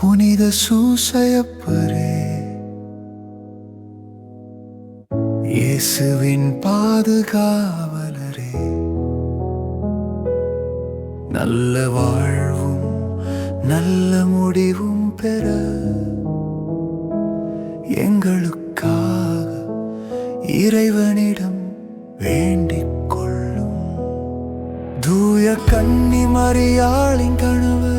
புனித சூசையப்பரே. இயேசுவின் பாதுகாவலரே. நல்ல வாழ்வும் நல்ல முடிவும் பெற. எங்களுக்காக இறைவனிடம் வேண்டிக் கொள்ளும். தூய கன்னி மறியாளின் கணவர்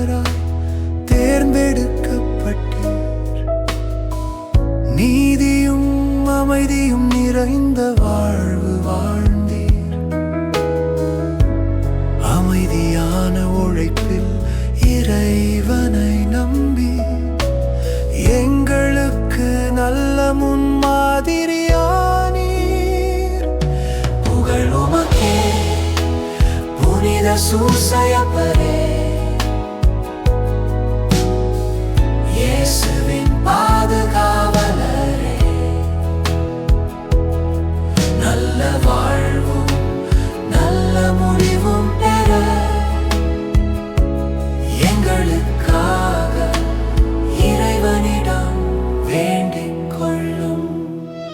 நீதியும் அமைதியும் நிறைந்த வாழ்வு வாழ்ந்தீர். அமைதியான உழைப்பில் இறைவனை நம்பி எங்களுக்கு நல்ல முன்மாதிரியானீர். புகழ் உமக்கே புனித சூசையப்பரே.